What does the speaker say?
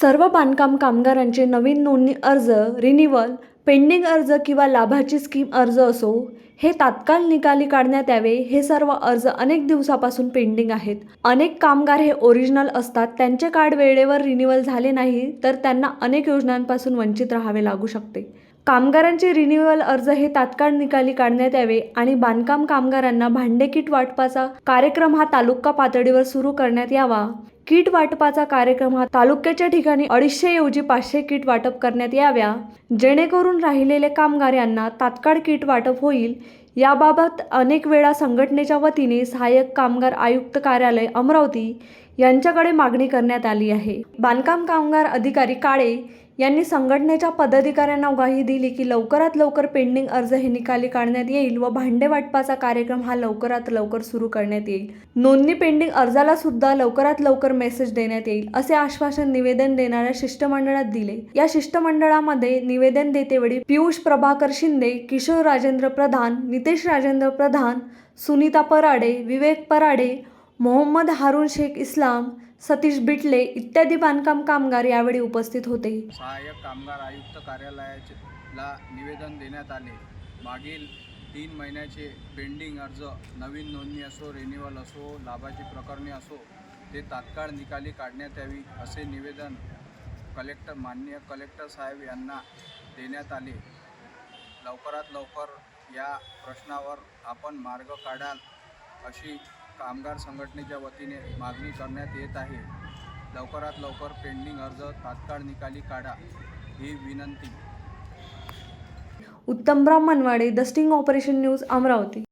सर्व बांधकाम कामगारांचे नवीन नोंदणी अर्ज रिन्युवल पेंडिंग अर्ज किंवा लाभाची स्कीम अर्ज असो हे तात्काळ निकाली काढण्यात यावे हे सर्व अर्ज अनेक दिवसापासून पेंडिंग आहेत. अनेक कामगार हे ओरिजिनल असतात त्यांचे कार्ड वेळेवर रिन्युअल झाले नाही तर त्यांना अनेक योजनांपासून वंचित राहावे लागू शकते. कामगारांचे रिन्युअल अर्ज हे तात्काळ निकाली काढण्यात यावे आणि बांधकाम कामगारांना भांडे किट वाटपाचा कार्यक्रम हा तालुका पातळीवर सुरू करण्यात यावा. किट वाटपाचा कार्यक्रम हा तालुक्याच्या ठिकाणी अडीचशे ऐवजी पाचशे किट वाटप करण्यात याव्या. जेणेकरून राहिलेले कामगार यांना तात्काळ किट वाटप होईल. याबाबत अनेक वेळा संघटनेच्या वतीने सहाय्यक कामगार आयुक्त कार्यालय अमरावती यांच्याकडे मागणी करण्यात आली आहे. बांधकाम कामगार अधिकारी काळे यांनी संघटनेच्या पदाधिकाऱ्यांना ग्वाही दिली की लवकरात लवकर पेंडिंग अर्ज हे निकाली काढण्यात येईल व भांडे वाटपाचा कार्यक्रम हा लवकरात लवकर सुरू करण्यात येईल. नोंदणी पेंडिंग अर्जाला सुद्धा लवकरात लवकर मेसेज देण्यात येईल असे आश्वासन निवेदन देणाऱ्या शिष्टमंडळात दिले. या शिष्टमंडळामध्ये निवेदन देतेवेळी पियुष प्रभाकर शिंदे किशोर राजेंद्र प्रधान नितेश राजेंद्र प्रधान सुनीता पराडे विवेक पराडे मोहम्मद हारून शेख इस्लाम सतीश बिटले इत्यादी बांधकाम कामगार यावेळी उपस्थित होते. सहाय्यक कामगार आयुक्त कार्यालयाला निवेदन देण्यात आले. मागील तीन महिन्याचे पेंडिंग अर्ज नवीन नोंदणी असो रिन्युअल असो लाभाची प्रकरणे असो ते तात्काळ निकाली काढण्यात यावी असे निवेदन कलेक्टर माननीय कलेक्टर साहेब यांना देण्यात आले. लवकरात लवकर या प्रश्नावर आपण मार्ग काढाल अशी कामगार संघटनेच्या वतीने मागणी करण्यात येत आहे. लवकरात लवकर पेंडिंग अर्ज तात्काळ निकाली काढा ही विनंती. Uttam Brahmanwade the sting operation news Amravati.